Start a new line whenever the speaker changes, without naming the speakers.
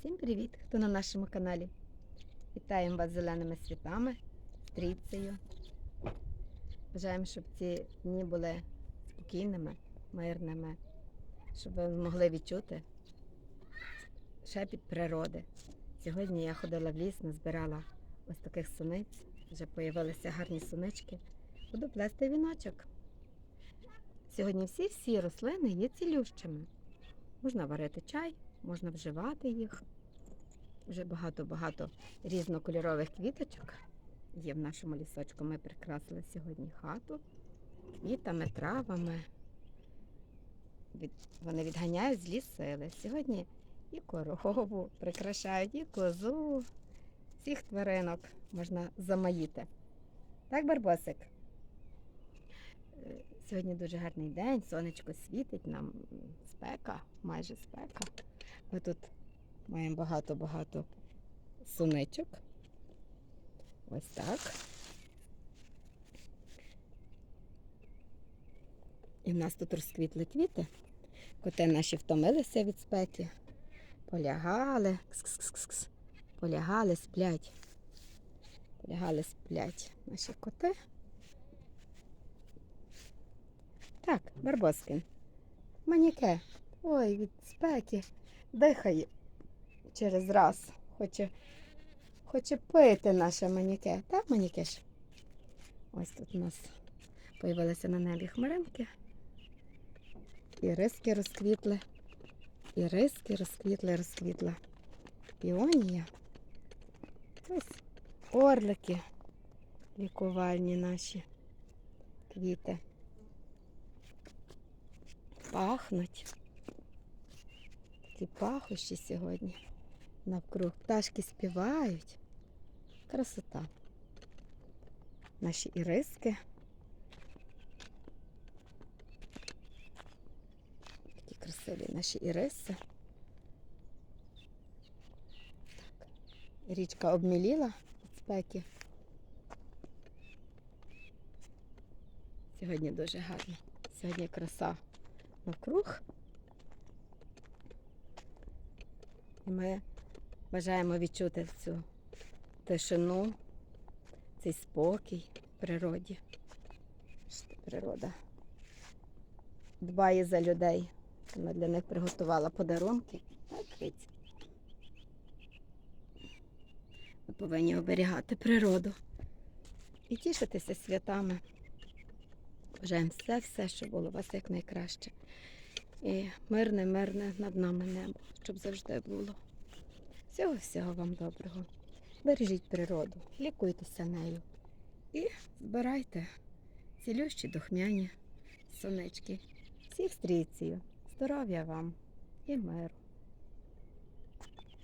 Всім привіт, хто на нашому каналі. Вітаємо вас зеленими світами, стрільцею. Бажаємо, щоб ці дні були спокійними, мирними, щоб ви могли відчути шепіт природи. Сьогодні я ходила в ліс, назбирала ось таких суниць. Вже появилися гарні сунички. Буду плести віночок. Сьогодні всі-всі рослини є цілющими. Можна варити чай, можна вживати їх. Вже багато-багато різнокольорових квіточок є в нашому лісочку. Ми прикрасили сьогодні хату квітами, травами. Від... Вони відганяють злі сили. Сьогодні і корову прикрашають, і козу. Всіх тваринок можна замаїти. Так, Барбосик? Сьогодні дуже гарний день, сонечко світить, нам спека, майже спека. Ми тут маємо багато-багато суничок. Ось так. І в нас тут розквітли квіти. Коти наші втомилися від спеки. Полягали. Кс-кс-кс-кс. Полягали, сплять. Полягали, сплять наші коти. Так, Барбоскин. Маніке. Ой, від спеки. Дихає через раз. Хоче, хоче пити наше маніке. Так, манікеш? Ось тут у нас появилися на небі хмаринки. І риски розквітли. І риски розквітли, розквітла. Піонія. Ось орлики. Лікувальні наші квіти. Пахнуть. Такі пахощі сьогодні. Навкруг пташки співають. Красота. Наші іриски. Такі красиві наші іриси. Так. Річка обміліла від спеки. Сьогодні дуже гарно. Сьогодні краса навкруг. І ми бажаємо відчути цю тишину, цей спокій в природі. Природа дбає за людей. Вона для них приготувала подарунки. Ми повинні оберігати природу і тішитися святами. Бажаємо все-все, щоб було у вас якнайкраще. І мирне, мирне над нами небо, щоб завжди було. Всього-всього вам доброго. Бережіть природу, лікуйтеся нею. І збирайте цілющі духмяні сонечки. Всіх стрійців, здоров'я вам і миру.